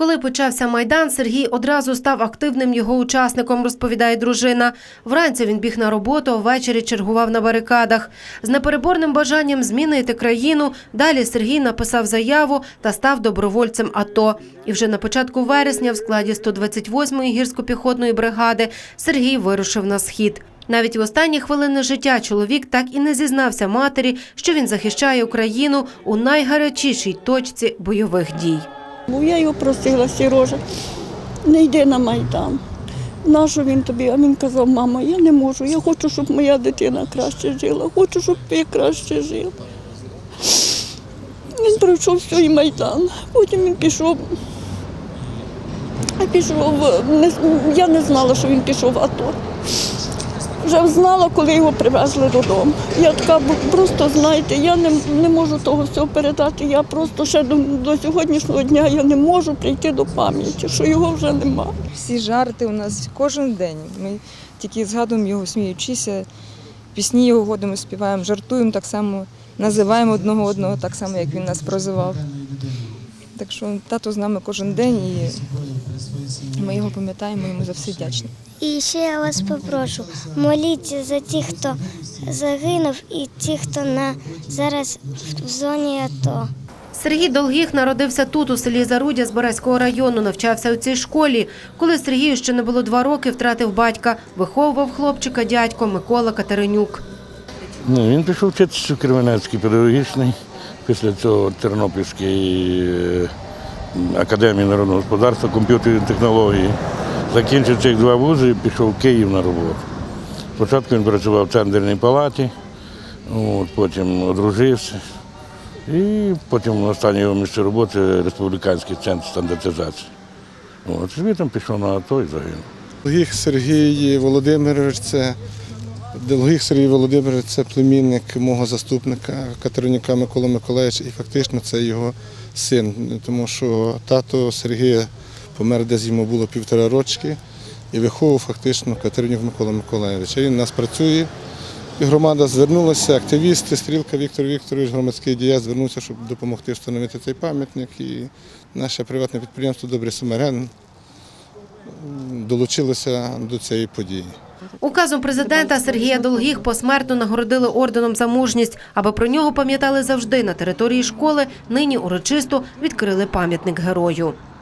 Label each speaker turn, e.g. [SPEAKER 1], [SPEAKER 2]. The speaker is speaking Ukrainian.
[SPEAKER 1] Коли почався майдан, Сергій одразу став активним його учасником, розповідає дружина. Вранці він біг на роботу, ввечері чергував на барикадах. З непереборним бажанням змінити країну. Далі Сергій написав заяву та став добровольцем АТО. І вже на початку вересня в складі 128-ї гірсько-піхотної бригади Сергій вирушив на схід. Навіть в останні хвилини життя чоловік так і не зізнався матері, що він захищає Україну у найгарячішій точці бойових дій.
[SPEAKER 2] Бо я його просила, Сірожа, не йди на Майдан. Нащо він тобі? А він казав, мама, я не можу, я хочу, щоб моя дитина краще жила, хочу, щоб ти краще жив. Він пройшов свій майдан, потім він пішов. Пішов, я не знала, що він пішов в АТО. Вже знала, коли його привезли додому. Я така просто, знаєте, я не, не можу того всього передати. Я просто ще до, до сьогоднішнього дня я не можу прийти до пам'яті, що його вже нема.
[SPEAKER 3] Всі жарти у нас кожен день. Ми тільки згадуємо його, сміючися, пісні його годимо, співаємо, жартуємо так само, називаємо одного одного так само, як він нас прозивав. Так що тато з нами кожен день і ми його пам'ятаємо, йому за все вдячні.
[SPEAKER 4] І ще я вас попрошу, моліться за тих, хто загинув, і ті, хто на зараз в зоні АТО.
[SPEAKER 1] Сергій Долгих народився тут, у селі Зарудя з Боразького району, навчався у цій школі. Коли Сергію ще не було два роки, втратив батька, виховував хлопчика дядько Микола Катеринюк.
[SPEAKER 5] Ну, він пішов вчитися в Кременецький педагогічний, після цього Тернопільський е, академії народного господарства, комп'ютерні технології. Закінчив цих два вузи і пішов в Київ на роботу. Спочатку він працював в тендерній палаті, от, потім одружився. І потім останнє його місце роботи Республіканський центр стандартизації. От, звідти пішов на АТО і загинув.
[SPEAKER 6] Долгих Сергій Володимирович це Долгих Сергій Володимирович це племінник мого заступника Катериняка Микола Миколаївича, і фактично це його син, тому що тато Сергія помер десь йому було півтора рочки і виховував фактично Катеринюк Микола Миколаївич. Він у нас працює. І громада звернулася, активісти, стрілка Віктор Вікторович, громадський діяч, звернувся, щоб допомогти встановити цей пам'ятник. І наше приватне підприємство Добрий Сумерен долучилося до цієї події.
[SPEAKER 1] Указом президента Сергія Долгих посмертно нагородили орденом за мужність. Аби про нього пам'ятали завжди на території школи, нині урочисто відкрили пам'ятник герою.